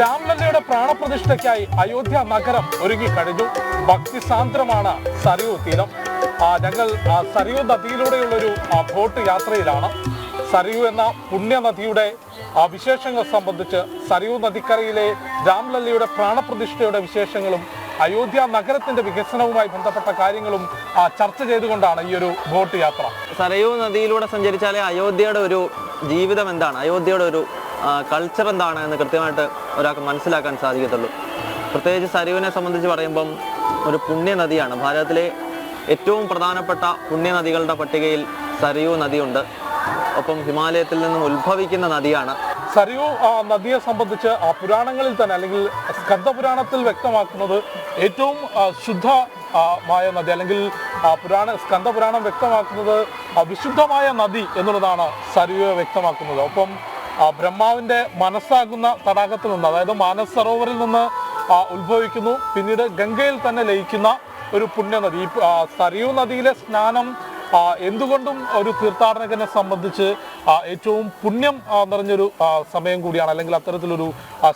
രാംലല്ലയുടെ പ്രാണപ്രതിഷ്ഠയ്ക്കായി അയോധ്യ നഗരം ഒരുങ്ങിക്കഴിഞ്ഞു ഭക്തി ഭക്തിസാന്ദ്രമാണ് സരയൂ തീരം. ഞങ്ങൾ സരയൂ നദിയിലൂടെയുള്ള ഒരു ബോട്ട് യാത്രയിലാണ്. സരയൂ എന്ന പുണ്യനദിയുടെ ആ, വിശേഷങ്ങൾ സംബന്ധിച്ച് സരയൂ നദിക്കരയിലെ രാംലല്ലയുടെ പ്രാണപ്രതിഷ്ഠയുടെ വിശേഷങ്ങളും അയോധ്യ നഗരത്തിന്റെ വികസനവുമായി ബന്ധപ്പെട്ട കാര്യങ്ങളും ചർച്ച ചെയ്തുകൊണ്ടാണ് ഈ ഒരു ബോട്ട് യാത്ര. സരയൂ നദിയിലൂടെ സഞ്ചരിച്ചാലേ അയോധ്യയുടെ ഒരു ജീവിതം എന്താണ്? അയോധ്യയുടെ ഒരു കൾച്ചർ എന്താണ് എന്ന് കൃത്യമായിട്ട് ഒരാൾക്ക് മനസ്സിലാക്കാൻ സാധിക്കത്തുള്ളൂ. പ്രത്യേകിച്ച് സരുവിനെ സംബന്ധിച്ച് പറയുമ്പം ഒരു പുണ്യനദിയാണ്. ഭാരതത്തിലെ ഏറ്റവും പ്രധാനപ്പെട്ട പുണ്യനദികളുടെ പട്ടികയിൽ സരയൂ നദിയുണ്ട്. ഒപ്പം ഹിമാലയത്തിൽ നിന്നും ഉത്ഭവിക്കുന്ന നദിയാണ്. സരയൂ നദിയെ സംബന്ധിച്ച് പുരാണങ്ങളിൽ തന്നെ അല്ലെങ്കിൽ സ്കന്ദപുരാണത്തിൽ വ്യക്തമാക്കുന്നത് ഏറ്റവും ശുദ്ധ മായ നദി അല്ലെങ്കിൽ പുരാണ സ്കന്ദപുരാണം വ്യക്തമാക്കുന്നത് വിശുദ്ധമായ നദി എന്നുള്ളതാണ് സരയുവെ വ്യക്തമാക്കുന്നത്. ഒപ്പം ബ്രഹ്മാവിന്റെ മനസ്സാകുന്ന നിന്ന് അതായത് മാനസ് സരോവറിൽ നിന്ന് ഉത്ഭവിക്കുന്നു. പിന്നീട് ഗംഗയിൽ തന്നെ ലയിക്കുന്ന ഒരു പുണ്യനദി. ഈ സരയൂ നദിയിലെ സ്നാനം എന്തുകൊണ്ടും ഒരു തീർത്ഥാടനകനെ സംബന്ധിച്ച് ഏറ്റവും പുണ്യം നിറഞ്ഞൊരു സമയം കൂടിയാണ് അല്ലെങ്കിൽ അത്തരത്തിലൊരു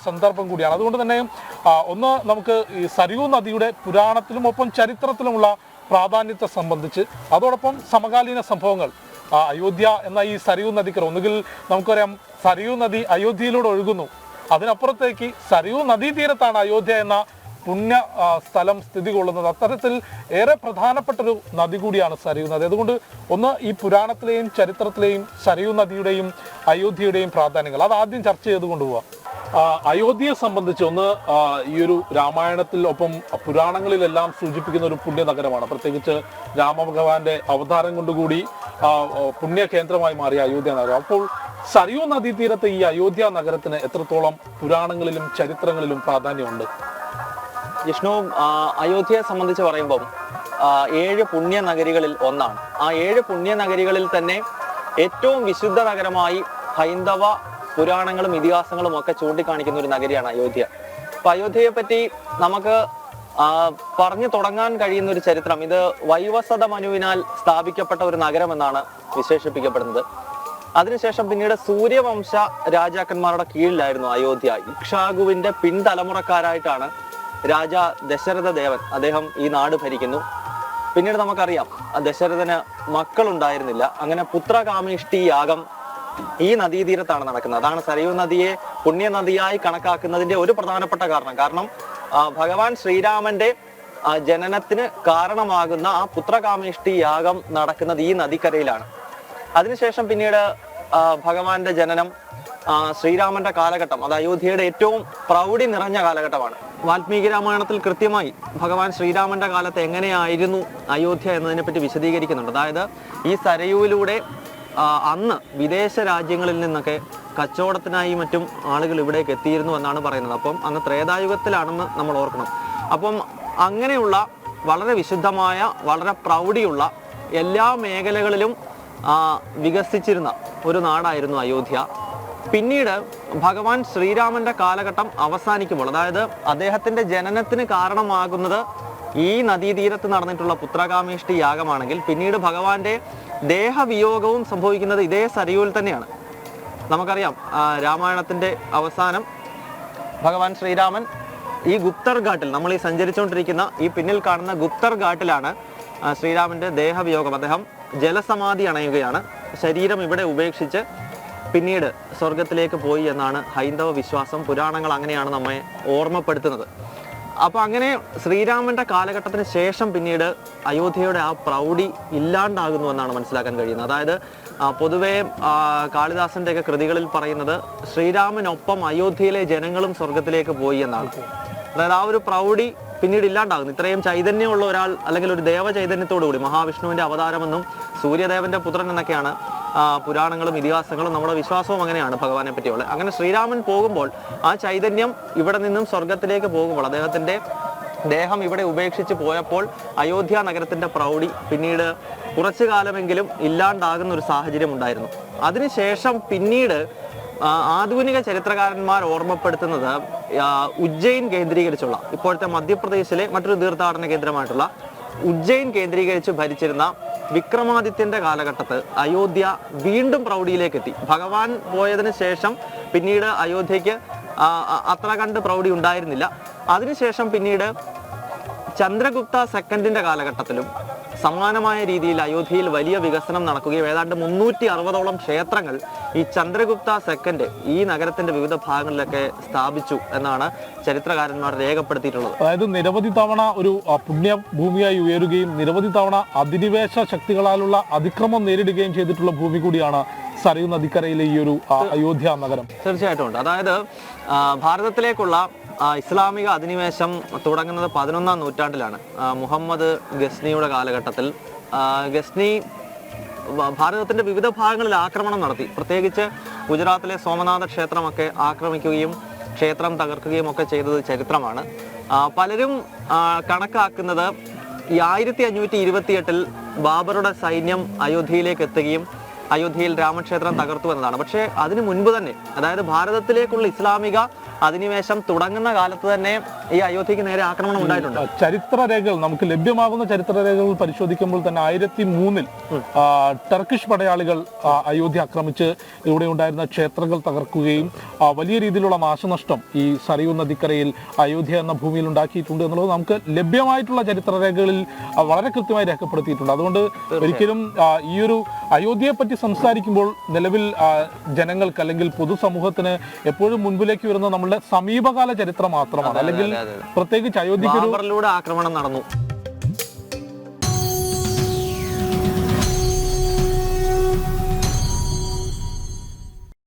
സന്ദർഭം കൂടിയാണ്. അതുകൊണ്ട് തന്നെ ഒന്ന് നമുക്ക് ഈ സരയൂ നദിയുടെ പുരാണത്തിലും ഒപ്പം ചരിത്രത്തിലുമുള്ള പ്രാധാന്യത്തെ സംബന്ധിച്ച് അതോടൊപ്പം സമകാലീന സംഭവങ്ങൾ. അയോധ്യ എന്ന ഈ സരയൂ നദിക്കര ഒന്നുകിൽ നമുക്കറിയാം സരയൂ നദി അയോധ്യയിലൂടെ ഒഴുകുന്നു. അതിനപ്പുറത്തേക്ക് സരയൂ നദീതീരത്താണ് അയോധ്യ എന്ന പുണ്യ സ്ഥലം സ്ഥിതി കൊള്ളുന്നത്. അത്തരത്തിൽ ഏറെ പ്രധാനപ്പെട്ട ഒരു നദി കൂടിയാണ് സരയൂ നദി. അതുകൊണ്ട് ഒന്ന് ഈ പുരാണത്തിലെയും ചരിത്രത്തിലെയും സരയൂ നദിയുടെയും അയോധ്യയുടെയും പ്രാധാന്യങ്ങൾ. അത് ആദ്യം ചർച്ച ചെയ്ത് കൊണ്ടുപോവാം. അയോധ്യയെ സംബന്ധിച്ച് ഒന്ന് ഈ ഒരു രാമായണത്തിൽ ഒപ്പം പുരാണങ്ങളിലെല്ലാം സൂചിപ്പിക്കുന്ന ഒരു പുണ്യ നഗരമാണ് പ്രത്യേകിച്ച് രാമഭഗവാന്റെ അവതാരം കൊണ്ടുകൂടി പുണ്യ കേന്ദ്രമായി മാറിയ അയോധ്യ നഗരം. അപ്പോൾ സരയൂ നദീതീരത്തെ ഈ അയോധ്യ നഗരത്തിന് എത്രത്തോളം പുരാണങ്ങളിലും ചരിത്രങ്ങളിലും പ്രാധാന്യമുണ്ട്? വിഷ്ണു അയോധ്യയെ സംബന്ധിച്ച് പറയുമ്പോൾ ഏഴ് പുണ്യ നഗരികളിൽ ഒന്നാണ്. ആ ഏഴ് പുണ്യ നഗരികളിൽ തന്നെ ഏറ്റവും വിശുദ്ധ നഗരമായി ഹൈന്ദവ പുരാണങ്ങളും ഇതിഹാസങ്ങളും ഒക്കെ ചൂണ്ടിക്കാണിക്കുന്ന ഒരു നഗരിയാണ് അയോധ്യ. അപ്പൊ അയോധ്യയെ പറ്റി നമുക്ക് പറഞ്ഞു തുടങ്ങാൻ കഴിയുന്ന ഒരു ചരിത്രം ഇത് വൈവസത മനുവിനാൽ സ്ഥാപിക്കപ്പെട്ട ഒരു നഗരം എന്നാണ് വിശേഷിപ്പിക്കപ്പെടുന്നത്. അതിനുശേഷം പിന്നീട് സൂര്യവംശ രാജാക്കന്മാരുടെ കീഴിലായിരുന്നു അയോധ്യ. ഇക്ഷാഗുവിന്റെ പിൻതലമുറക്കാരായിട്ടാണ് രാജ ദശരഥ ദേവൻ അദ്ദേഹം ഈ നാട് ഭരിക്കുന്നു. പിന്നീട് നമുക്കറിയാം ദശരഥന് മക്കളുണ്ടായിരുന്നില്ല. അങ്ങനെ പുത്രകാമേഷ്ടി യാഗം ഈ നദീതീരത്താണ് നടക്കുന്നത്. അതാണ് സരയൂ നദിയെ പുണ്യ നദിയായി കണക്കാക്കുന്നതിന്റെ ഒരു പ്രധാനപ്പെട്ട കാരണം. കാരണം ഭഗവാൻ ശ്രീരാമന്റെ ജനനത്തിന് കാരണമാകുന്ന ആ പുത്രകാമേഷ്ടി യാഗം നടക്കുന്നത് ഈ നദിക്കരയിലാണ്. അതിനുശേഷം പിന്നീട് ഭഗവാന്റെ ജനനം ശ്രീരാമന്റെ കാലഘട്ടം അത് അയോധ്യയുടെ ഏറ്റവും പ്രൗഢി നിറഞ്ഞ കാലഘട്ടമാണ്. വാൽമീകി രാമായണത്തിൽ കൃത്യമായി ഭഗവാൻ ശ്രീരാമന്റെ കാലത്ത് എങ്ങനെയായിരുന്നു അയോധ്യ എന്നതിനെ പറ്റി വിശദീകരിക്കുന്നുണ്ട്. അതായത് ഈ സരയൂവിലൂടെ ആ, അന്ന് വിദേശ രാജ്യങ്ങളിൽ നിന്നൊക്കെ കച്ചവടത്തിനായി മറ്റും ആളുകൾ ഇവിടേക്ക് എത്തിയിരുന്നു എന്നാണ് പറയുന്നത്. അപ്പം അന്ന് ത്രേതായുഗത്തിലാണെന്ന് നമ്മൾ ഓർക്കണം. അപ്പം അങ്ങനെയുള്ള വളരെ വിശുദ്ധമായ വളരെ പ്രൗഢിയുള്ള എല്ലാ മേഖലകളിലും വികസിച്ചിരുന്ന ഒരു നാടായിരുന്നു അയോധ്യ. പിന്നീട് ഭഗവാൻ ശ്രീരാമന്റെ കാലഘട്ടം അവസാനിക്കുമ്പോൾ അതായത് അദ്ദേഹത്തിന്റെ ജനനത്തിന് കാരണമാകുന്നത് ഈ നദീതീരത്ത് നടന്നിട്ടുള്ള പുത്രകാമേഷ്ടി യാഗമാണെങ്കിൽ പിന്നീട് ഭഗവാന്റെ ദേഹവിയോഗവും സംഭവിക്കുന്നത് ഇതേ സരയൂരിൽ തന്നെയാണ്. നമുക്കറിയാം രാമായണത്തിന്റെ അവസാനം ഭഗവാൻ ശ്രീരാമൻ ഈ ഗുപ്തർ ഘാട്ടിൽ നമ്മൾ ഈ സഞ്ചരിച്ചുകൊണ്ടിരിക്കുന്ന ഈ പിന്നിൽ കാണുന്ന ഗുപ്തർ ഘാട്ടിലാണ് ശ്രീരാമന്റെ ദേഹവിയോഗം. അദ്ദേഹം ജലസമാധി അണയുകയാണ്. ശരീരം ഇവിടെ ഉപേക്ഷിച്ച് പിന്നീട് സ്വർഗത്തിലേക്ക് പോയി എന്നാണ് ഹൈന്ദവ വിശ്വാസം. പുരാണങ്ങൾ അങ്ങനെയാണ് നമ്മെ ഓർമ്മപ്പെടുത്തുന്നത്. അപ്പൊ അങ്ങനെ ശ്രീരാമന്റെ കാലഘട്ടത്തിന് ശേഷം പിന്നീട് അയോധ്യയുടെ ആ പ്രൗഢി ഇല്ലാണ്ടാകുന്നു എന്നാണ് മനസ്സിലാക്കാൻ കഴിയുന്നത്. അതായത് പൊതുവേ പൊതുവെ ആ, കാളിദാസന്റെ ഒക്കെ കൃതികളിൽ പറയുന്നത് ശ്രീരാമനൊപ്പം അയോധ്യയിലെ ജനങ്ങളും സ്വർഗത്തിലേക്ക് പോയി എന്നാണ്. അതായത് ആ ഒരു പ്രൗഢി പിന്നീട് ഇല്ലാണ്ടാകുന്നു. ഇത്രയും ചൈതന്യമുള്ള ഒരാൾ അല്ലെങ്കിൽ ഒരു ദേവ ചൈതന്യത്തോടു കൂടി മഹാവിഷ്ണുവിന്റെ അവതാരമെന്നും സൂര്യദേവന്റെ പുത്രൻ എന്നൊക്കെയാണ് പുരാണങ്ങളും ഇതിഹാസങ്ങളും നമ്മുടെ വിശ്വാസവും അങ്ങനെയാണ് ഭഗവാനെ പറ്റിയുള്ളത്. അങ്ങനെ ശ്രീരാമൻ പോകുമ്പോൾ ആ ചൈതന്യം ഇവിടെ നിന്നും സ്വർഗത്തിലേക്ക് പോകുമ്പോൾ അദ്ദേഹത്തിന്റെ ദേഹം ഇവിടെ ഉപേക്ഷിച്ച് പോയപ്പോൾ അയോധ്യ നഗരത്തിന്റെ പ്രൗഢി പിന്നീട് കുറച്ചു കാലമെങ്കിലും ഇല്ലാണ്ടാകുന്ന ഒരു സാഹചര്യം ഉണ്ടായിരുന്നു. അതിനുശേഷം പിന്നീട് ആധുനിക ചരിത്രകാരന്മാർ ഓർമ്മപ്പെടുത്തുന്നത് ഉജ്ജയിൻ കേന്ദ്രീകരിച്ചുള്ള ഇപ്പോഴത്തെ മധ്യപ്രദേശിലെ മറ്റൊരു തീർത്ഥാടന കേന്ദ്രമായിട്ടുള്ള ഉജ്ജയിൻ കേന്ദ്രീകരിച്ച് ഭരിച്ചിരുന്ന വിക്രമാദിത്യന്റെ കാലഘട്ടത്ത് അയോധ്യ വീണ്ടും പ്രൗഢിയിലേക്ക് എത്തി ഭഗവാൻ പോയതിനു ശേഷം പിന്നീട് അയോധ്യയ്ക്ക് അത്ര കണ്ട് പ്രൗഢി ഉണ്ടായിരുന്നില്ല. അതിനുശേഷം പിന്നീട് ചന്ദ്രഗുപ്ത സെക്കൻഡിന്റെ കാലഘട്ടത്തിലും സമാനമായ രീതിയിൽ അയോധ്യയിൽ വലിയ വികസനം നടക്കുകയും ഏതാണ്ട് മുന്നൂറ്റി അറുപതോളം ക്ഷേത്രങ്ങൾ ഈ ചന്ദ്രഗുപ്ത സെക്കൻഡ് ഈ നഗരത്തിന്റെ വിവിധ ഭാഗങ്ങളിലൊക്കെ സ്ഥാപിച്ചു എന്നാണ് ചരിത്രകാരന്മാർ രേഖപ്പെടുത്തിയിട്ടുള്ളത്. അതായത് നിരവധി തവണ ഒരു പുണ്യഭൂമിയായി ഉയരുകയും നിരവധി തവണ അധിനിവേശ ശക്തികളാലുള്ള അതിക്രമം നേരിടുകയും ചെയ്തിട്ടുള്ള ഭൂമി കൂടിയാണ് സരയു നദിക്കരയിലെ ഈ ഒരു അയോധ്യ നഗരം. തീർച്ചയായിട്ടും ഉണ്ട്. അതായത് ഭാരതത്തിലേക്കുള്ള ഇസ്ലാമിക അധിനിവേശം തുടങ്ങുന്നത് പതിനൊന്നാം നൂറ്റാണ്ടിലാണ്. മുഹമ്മദ് ഗസ്നിയുടെ കാലഘട്ടത്തിൽ. ഗസ്നി ഭാരതത്തിന്റെ വിവിധ ഭാഗങ്ങളിൽ ആക്രമണം നടത്തി. പ്രത്യേകിച്ച് ഗുജറാത്തിലെ സോമനാഥ ക്ഷേത്രമൊക്കെ ആക്രമിക്കുകയും ക്ഷേത്രം തകർക്കുകയും ഒക്കെ ചെയ്തത് ചരിത്രമാണ്. പലരും കണക്കാക്കുന്നത് ഈ ആയിരത്തി അഞ്ഞൂറ്റി ഇരുപത്തിയെട്ടിൽ ബാബറുടെ സൈന്യം അയോധ്യയിലേക്ക് എത്തുകയും അയോധ്യയിൽ രാമക്ഷേത്രം തകർത്തു എന്നതാണ്. പക്ഷേ അതിനു മുൻപ് തന്നെ അതായത് ഭാരതത്തിലേക്കുള്ള ഇസ്ലാമിക അധിനിവേശം തുടങ്ങുന്ന കാലത്ത് തന്നെ ഈ അയോധ്യക്ക് നേരെ ആക്രമണം ഉണ്ടായിട്ടുണ്ട്. ചരിത്ര രേഖകൾ നമുക്ക് ലഭ്യമാകുന്ന ചരിത്ര രേഖകൾ പരിശോധിക്കുമ്പോൾ തന്നെ ആയിരത്തി മൂന്നിൽ ടർക്കിഷ് പടയാളികൾ അയോധ്യ ആക്രമിച്ച് ഇവിടെ ഉണ്ടായിരുന്ന ക്ഷേത്രങ്ങൾ തകർക്കുകയും വലിയ രീതിയിലുള്ള നാശനഷ്ടം ഈ സരയൂ നദിക്കരയിൽ അയോധ്യ എന്ന ഭൂമിയിൽ ഉണ്ടാക്കിയിട്ടുണ്ട് എന്നുള്ളത് നമുക്ക് ലഭ്യമായിട്ടുള്ള ചരിത്ര രേഖകളിൽ വളരെ കൃത്യമായി രേഖപ്പെടുത്തിയിട്ടുണ്ട്. അതുകൊണ്ട് ഒരിക്കലും ഈ ഒരു അയോധ്യയെ പറ്റി സംസാരിക്കുമ്പോൾ നിലവിൽ ജനങ്ങൾക്ക് അല്ലെങ്കിൽ പൊതുസമൂഹത്തിന് എപ്പോഴും മുൻപിലേക്ക് വരുന്ന നമ്മളുടെ സമീപകാല ചരിത്രം മാത്രമാണ് അല്ലെങ്കിൽ. പ്രത്യേകിച്ച് അയോധ്യയിലൂടെ ആക്രമണം നടന്നു